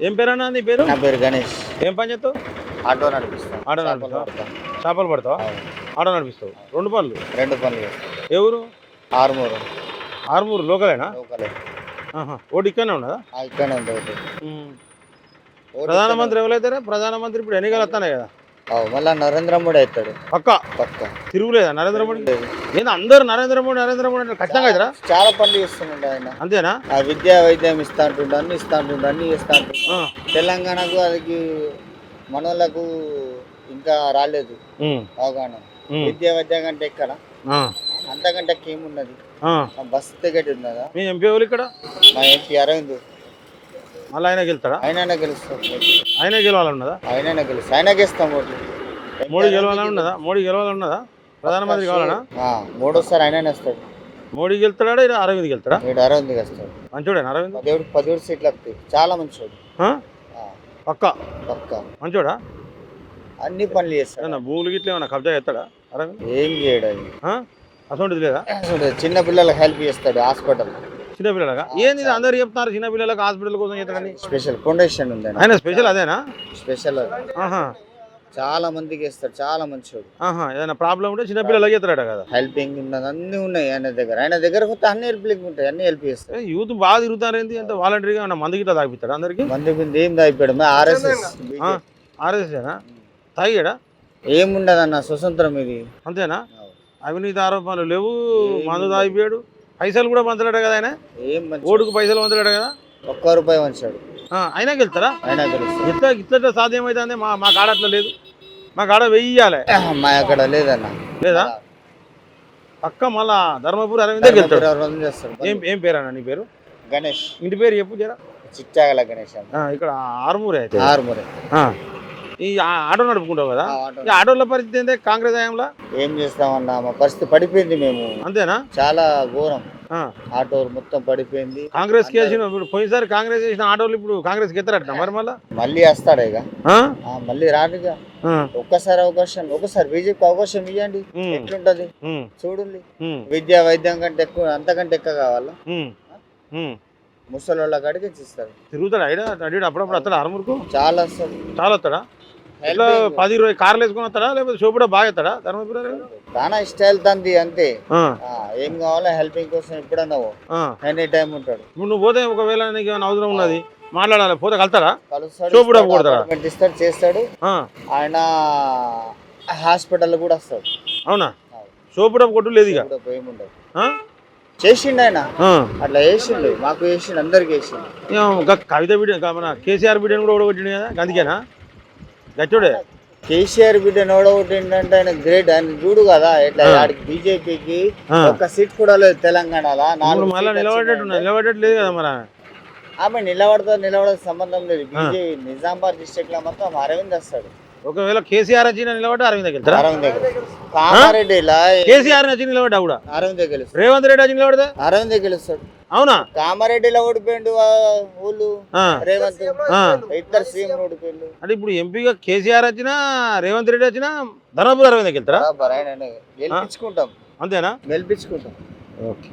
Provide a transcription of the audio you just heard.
ఏం పేరన్నా నీ పేరు? నా పేరు గణేష్. ఏం పని చేస్తావు? ఆటో నడిపిస్తాను ఆటో? పడతాను. చేపలు పడతావా. ఆటో నడిపిస్తావు. రెండు పనులు? రెండు పనులు ఊరు? ఆరుమూరు. ఆరుమూరు లోకలేనా? లోకలే. ఓటు ఇక్కడనే ఉన్నదా? ఇక్కడనే ఉంది ఒకటి ప్రధానమంత్రి ఎవరైతారా ప్రధానమంత్రి ఇప్పుడు ఎన్నికలు వస్తున్నాయి కదా. మళ్ళా నరేంద్ర మోడీ అవుతాడు. పక్క? పక్క. తిరుగులేదా నరేంద్ర మోడీ? లేదు. ఏంది అందరు నరేంద్ర మోడీ నరేంద్ర మోడీ అంటే ఖచ్చితంగా అవుతారా? చాలా పనులు చేస్తుండే ఆయన. అంతేనా? ఆ విద్యా వైద్యం ఇస్తా అంటుండే అన్ని ఇస్తా అంటుండే అన్ని ఇస్తా అంటుండే. తెలంగాణకు అది మనోళ్ళకు ఇంకా రాలేదు. అవగాహన. విద్యా వైద్యం కంటే ఎక్కడ. అంతకంటే ఏమున్నది బస్సు టికెట్ ఉన్నదా? మీ ఎంపీ ఎవరు ఇక్కడ? మా ఎంపీ అరవింద్. మళ్ళీ ఆయన గెలుస్తాడా? ఆయననే గెలుస్తాం ఆయనే గెలవాలన్నదా ఆయననే గెలుస్తాం ఆయన గెలుస్తాం ఓట్లు మోడీ గెలవాలని ఉన్నదా మోడీ గెలవాలని ఉన్నదా ప్రధానమంత్రి కావాలనా? మూడోసారి ఆయననే వస్తాడు. మోడీ గెలుస్తాడా? ఇలా అరవింద్ గెలుస్తాడా? వీడు అరవింద్ వస్తాడు మంచోడేనా అరవింద్? పదిహేడు పదిహేడు సీట్లు వస్తాయి చాలా మంచోడు. పక్క? పక్క. మంచోడా? అన్ని పనులు చేస్తాడు. భూములు గిట్ల ఏమన్నా కబ్జా చేస్తాడా అరవింద్? ఏం చేయడు? అటువంటిది లేదా? చిన్న పిల్లలకు హెల్ప్ చేస్తాడు హాస్పిటల్. చిన్నపిల్లలగా ఏంది ఇది? అందరు చెప్తున్నారు చిన్నపిల్లలకు హాస్పిటల్ కోసం చేస్తాడని స్పెషల్ ఫౌండేషన్ ఉంది ఆయన. ఆయన స్పెషల్ అదేనా? స్పెషల్. ఆహా. చాలా మందికి ఇస్తాడు చాలా మంచోడు ఆహా ఏదైనా ప్రాబ్లం ఉంటే చిన్నపిల్లలకి చేస్తాడట కదా. హెల్పింగ్ ఉన్నది అన్ని ఉన్నాయి ఆయన దగ్గర. ఆయన దగ్గర కొత్త అన్ని హెల్పింగ్ ఉంటాయి అన్ని హెల్ప్ చేస్తాడు ఏ, యూత్ బాగా తిరుగుతారు ఏంటి అంటే వాలంటరీగా ఏమన్నా మంది గిట్లా తాగిపిస్తాడు అందరికి? మంది బింది ఏం దాయిపోయాడు ఆర్ఎస్ఎస్. ఆర్ఎస్ఏనా తాగాడా ఏముండదన్న స్వతంత్రం ఇది. అంతేనా? అవినీతి ఆరోపణలు లేవు మందు తాగిపోయాడు పైసలు కూడా పంచలేడు కదా ఆయన? ఏం మంచి ఓటుకు పైసలు పంచలేడు కదా? ఒక్క రూపాయి వంచాడు ఆ, అయినా గెలుతారా ఆయన గెలుస్తాడు. ఇట్లా ఇట్లా సాధ్యమైతే మా మా కాడ అట్లా లేదు. మా కాడ వెయ్యాలి మా అక్కడ లేదన్న. లేదా? పక్క మళ్ళా ధర్మపురి అరవిందే గెలుతాడు ధర్మపురం చేస్తాడు. ఏం ఏం పేరు అన్న నీ పేరు? గణేష్. ఇంటి పేరు చెప్పు జరా. చిట్టాగల గణేష్ అన్న. ఆ, ఇక్కడ ఆరుమూరే అయితే. ఆరుమూరే. ఆ. ఈ ఆటో నడుపుకుంటావు కదా. ఈ ఆటోల పరిస్థితి ఏంటి కాంగ్రెస్ హయాంలో? ఏం చేస్తామన్నా? మా పరిస్థితి పడిపోయింది మేము. అంతేనా? చాలా ఘోరం. ఆ. ఆటో మొత్తం పడిపోయింది. కాంగ్రెస్ ఇప్పుడు పోయినసారి కాంగ్రెస్ వేసిన ఆటోలు ఇప్పుడు కాంగ్రెస్ ఎత్తారట మరి మళ్ళా? మళ్ళీ వస్తాడు ఇక? మళ్ళీ రాడుగా. ఒక్కసారి అవకాశం ఒకసారి బీజేపీ అవకాశం ఇవ్వండి. ఎట్లుంటది. చూడండి. విద్యా వైద్యం కంటే ఎక్కువ అంతకంటే ఎక్కువ కావాలా. ముసలి వాళ్ళ కాడికి ఇస్తారు. తిరుగుతాడు? అడిగాడు అప్పుడప్పుడు వస్తాడు ఆరుమూరుకు? చాలా వస్తుంది చాలా వస్తాడా? ఇట్లా పది ఇరవై కార్లు వేసుకుని వస్తాడా లేకపోతే షో కూడా బాగా ఎత్తాడా ధర్మపురి? చాలా స్టైల్ తంది అంతే. ఏం కావాలో హెల్పింగ్ కోసం ఎప్పుడన్నా ఆ. ఎనీ టైం ఉంటాడు. ఇప్పుడు నువ్వు పోతే ఒకవేళ నీకు ఏమైనా అవసరం ఉన్నది మాట్లాడాలి పోతే కలుతాడా? కలుస్తాడు కొడతాడా? ఇస్తాడు చేస్తాడు. ఆయన హాస్పిటల్ కూడా వస్తాడు. అవునా? డబ్బు కొట్టు లేదు ఇక. ఏముండదు? చేసిండు ఆయన. అట్లా వేసిండు మాకు వేసిండు అందరికి ఇంకా కవిత బిడ్డ మన కేసీఆర్ బిడ్డను కూడా ఓడగొట్టిండు కదా అందుకేనా? గచ్చోడే కేసీఆర్ బిడ్డ నోడగొట్టిండంటే ఆయన గ్రేట్ ఆయన చూడు కదా ఇట్లా ఆ. ఆడికి బీజేపీకి ఆ. ఒక్క సీట్ కూడా లేదు తెలంగాణలో నాలుగు మళ్ళీ కదా మరి ఆమె. నిలబడతా నిలబడదు సంబంధం లేదు. బీజేపీ నిజామాబాద్ డిస్ట్రిక్ట్లో మొత్తం అరవింద్ వస్తాడు. ఒకవేళ కేసీఆర్ వచ్చి నిలబడి అరవింద్ గెలుతారా అరవింద్ దగ్గర కామారెడ్డిలా కేసీఆర్ వచ్చి నిలబడ్డా కూడా? అరవింద్ గెలుస్తాడు రేవంత్ రెడ్డి వచ్చి నిలబడితే అరవింద్ గెలుస్తాడు అవునా? కామారెడ్డిలో ఓడిపోయిండు ఊళ్ళు. ఆ. రేవంత్ ఆ. ఇద్దరు సీఎం ఓడిపోయిండు. అంటే ఇప్పుడు ఎంపీగా కేసీఆర్ వచ్చినా రేవంత్ రెడ్డి వచ్చినా ధర్మపురి అరవింద్ గెలుతారా ఆయన గెలిపించుకుంటాం. అంతేనా? గెలిపించుకుంటాం. ఓకే.